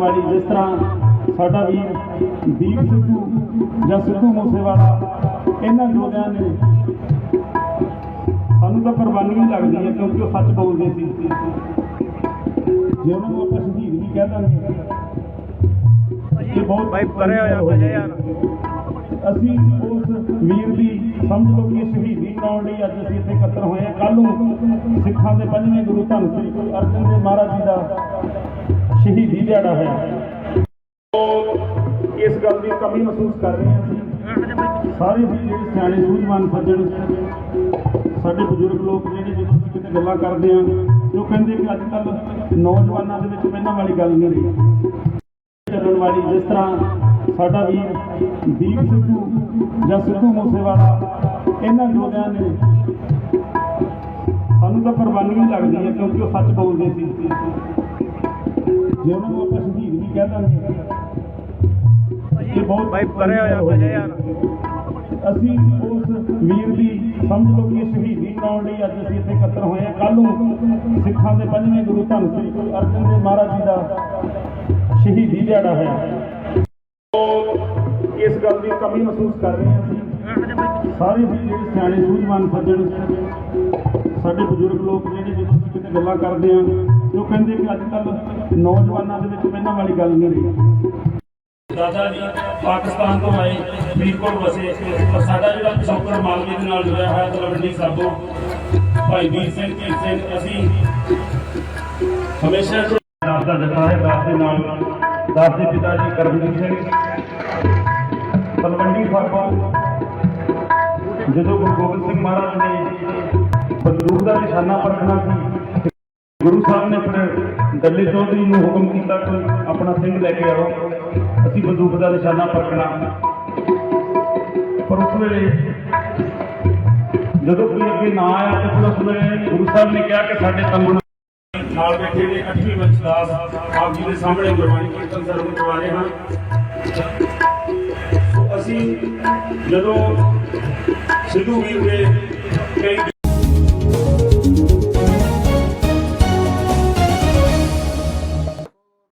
ਵਾਲੀ ਜਿਸ ਤਰ੍ਹਾਂ ਸਾਡਾ ਵੀਰ ਦੀਪ ਸਿੱਧੂ ਜਾਂ ਸਿੱਧੂ ਮੂਸੇਵਾਲਾ ਇਹਨਾਂ ਯੋਧਿਆਂ ਨੇ ਸਾਨੂੰ ਤਾਂ ਕੁਰਬਾਨੀ ਲੱਗਦੀ ਹੈ ਕਿਉਂਕਿ ਉਹ ਸੱਚ ਬੋਲਦੇ ਸੀ। ਜੇ ਉਹਨਾਂ ਨੂੰ ਆਪਾਂ ਸ਼ਹੀਦ ਵੀ ਕਹਿ ਦਾਂਗੇ ਇਹ ਬਹੁਤ ਭਾਈ ਪਰੇ ਹੋ ਜਾ ਯਾਰ। ਅਸੀਂ ਉਸ ਵੀਰ ਦੀ ਸਮਝ ਲਓ ਕਿ ਸ਼ਹੀਦੀ ਕਰਾਉਣ ਲਈ ਅੱਜ ਅਸੀਂ ਇੱਥੇ ਇਕੱਤਰ ਹੋਏ ਹਾਂ। ਕੱਲ ਨੂੰ ਸਿੱਖਾਂ ਦੇ ਪੰਜਵੇਂ ਗੁਰੂ ਧੰਨ ਸ੍ਰੀ ਗੁਰੂ ਅਰਜਨ ਦੇਵ ਮਹਾਰਾਜ ਜੀ ਦਾ ਸ਼ਹੀਦੀ ਦਿਹਾੜਾ ਹੈ। ਇਸ ਗੱਲ ਦੀ ਕਮੀ ਮਹਿਸੂਸ ਕਰ ਰਹੇ ਹਾਂ ਅਸੀਂ। ਸਾਰੇ ਵੀ ਜਿਹੜੇ ਸਿਆਣੇ ਸੂਝਵਾਨ ਸੱਜਣ, ਸਾਡੇ ਬਜ਼ੁਰਗ ਲੋਕ ਜਿਹੜੇ ਜਦੋਂ ਅਸੀਂ ਕਿਤੇ ਗੱਲਾਂ ਕਰਦੇ ਹਾਂ ਉਹ ਕਹਿੰਦੇ ਕਿ ਅੱਜ ਕੱਲ ਨੌਜਵਾਨਾਂ ਦੇ ਵਿੱਚ ਪਹਿਲਾਂ ਵਾਲੀ ਗੱਲ ਨਹੀਂ ਰਹੀ। ਚੱਲਣ ਵਾਲੀ ਜਿਸ ਤਰ੍ਹਾਂ ਸਾਡਾ ਵੀਰ ਦੀਪ ਸਿੱਧੂ ਜਾਂ ਸਿੱਧੂ ਮੂਸੇਵਾਲਾ, ਇਹਨਾਂ ਯੋਧਿਆਂ ਨੇ ਸਾਨੂੰ ਤਾਂ ਕੁਰਬਾਨੀ ਹੀ ਲੱਗਦੀ ਹੈ ਕਿਉਂਕਿ ਉਹ ਸੱਚ ਬੋਲਦੇ ਸੀ। ਜੇ ਉਹਨਾਂ ਨੂੰ ਆਪਾਂ ਸ਼ਹੀਦ ਵੀ ਕਹਿ ਦਾਂਗੇ ਇਹ ਬਹੁਤ ਭਾਈ ਪਰੇ ਹੋ ਜਾ ਪਹਿਲੇ ਯਾਰ ਅਸੀਂ ਉਸ ਵੀਰ ਦੀ ਸਮਝ ਲਓ ਕਿ ਸ਼ਹੀਦੀ ਕਰਾਉਣ ਲਈ ਅੱਜ ਅਸੀਂ ਇੱਥੇ ਇਕੱਤਰ ਹੋਏ ਹਾਂ। ਕੱਲ ਨੂੰ ਸਿੱਖਾਂ ਦੇ ਪੰਜਵੇਂ ਗੁਰੂ ਧੰਨ ਸ੍ਰੀ ਗੁਰੂ ਅਰਜਨ ਦੇਵ ਮਹਾਰਾਜ ਜੀ ਦਾ ਸ਼ਹੀਦੀ ਦਿਹਾੜਾ ਹੈ। ਇਸ ਗੱਲ ਦੀ ਕਮੀ ਮਹਿਸੂਸ ਕਰ ਰਹੇ ਹਾਂ ਅਸੀਂ। ਸਾਰੇ ਵੀ ਜਿਹੜੇ ਸਿਆਣੇ ਸੂਝਵਾਨ ਸੱਜਣ ਸਾਡੇ ਬਜ਼ੁਰਗ ਲੋਕ ਜਿਹੜੇ ਜਦੋਂ ਅਸੀਂ ਕਿਤੇ ਗੱਲਾਂ ਕਰਦੇ ਹਾਂ ਜੋ ਕਹਿੰਦੇ ਕਿ ਅੱਜ ਕੱਲ ਨੌਜਵਾਨਾਂ ਦੇ ਵਿੱਚ ਪਹਿਲਾਂ ਵਾਲੀ ਗੱਲ ਨਹੀਂ ਰਹੀ। ਦਾਦਾ ਜੀ, ਪਾਕਿਸਤਾਨ ਤੋਂ ਆਏ ਫਰੀਦਕੋਟ ਵਸੇ, ਪਰ ਸਾਡਾ ਜਿਹੜਾ ਪਿਛੋਕੜ ਮਾਲਵੇ ਦੇ ਨਾਲ ਜੁੜਿਆ ਹੋਇਆ ਤਲਵੰਡੀ ਸਾਬੋ, ਭਾਈ ਵੀਰ ਸਿੰਘ ਜੀ ਸਿੰਘ, ਅਸੀਂ ਹਮੇਸ਼ਾ ਦਾਸ ਦਾ ਜੱਥਾ ਹੈ ਦਾਸ ਦੇ ਨਾਲ ਦਾਸ ਦੇ ਪਿਤਾ ਜੀ ਕਰਮਜੀਤ ਸਿੰਘ ਤਲਵੰਡੀ ਸਾਬੋ, ਜਦੋਂ ਗੁਰੂ ਗੋਬਿੰਦ ਸਿੰਘ ਮਹਾਰਾਜ ਨੇ ਬੰਦੂਕ ਦਾ ਨਿਸ਼ਾਨਾ ਪਰਖਣਾ ਸੀ, ਗੁਰੂ ਸਾਹਿਬ ਨੇ ਆਪਣੇ ਦੱਲੇ ਚੌਧਰੀ ਨੂੰ ਹੁਕਮ ਕੀਤਾ ਕਿ ਆਪਣਾ ਸਿੰਘ ਲੈ ਕੇ ਆਓ। ਅਸੀਂ ਬੰਦੂਕ ਦਾ ਨਿਸ਼ਾਨਾ ਪਰਖਣਾ। ਪਰ ਉਸ ਵੇਲੇ ਜਦੋਂ ਕੋਈ ਅੱਗੇ ਨਾ ਆਇਆ ਤਾਂ ਫਿਰ ਉਸ ਵੇਲੇ ਗੁਰੂ ਸਾਹਿਬ ਨੇ ਕਿਹਾ ਕਿ ਸਾਡੇ ਤੰਬੂ ਨਾਲ ਬੈਠੇ ਨੇ। ਅਠਵੀਂ ਵੰਸ਼ਦਾਸ ਆਪ ਜੀ ਦੇ ਸਾਹਮਣੇ ਗੁਰਬਾਣੀ ਕੀਰਤਨ ਸਰਵ ਕਰਵਾ ਰਹੇ ਹਨ। ਅਸੀਂ ਜਦੋਂ ਸਿੱਧੂ ਵੀਰ ਦੇ ਕਈ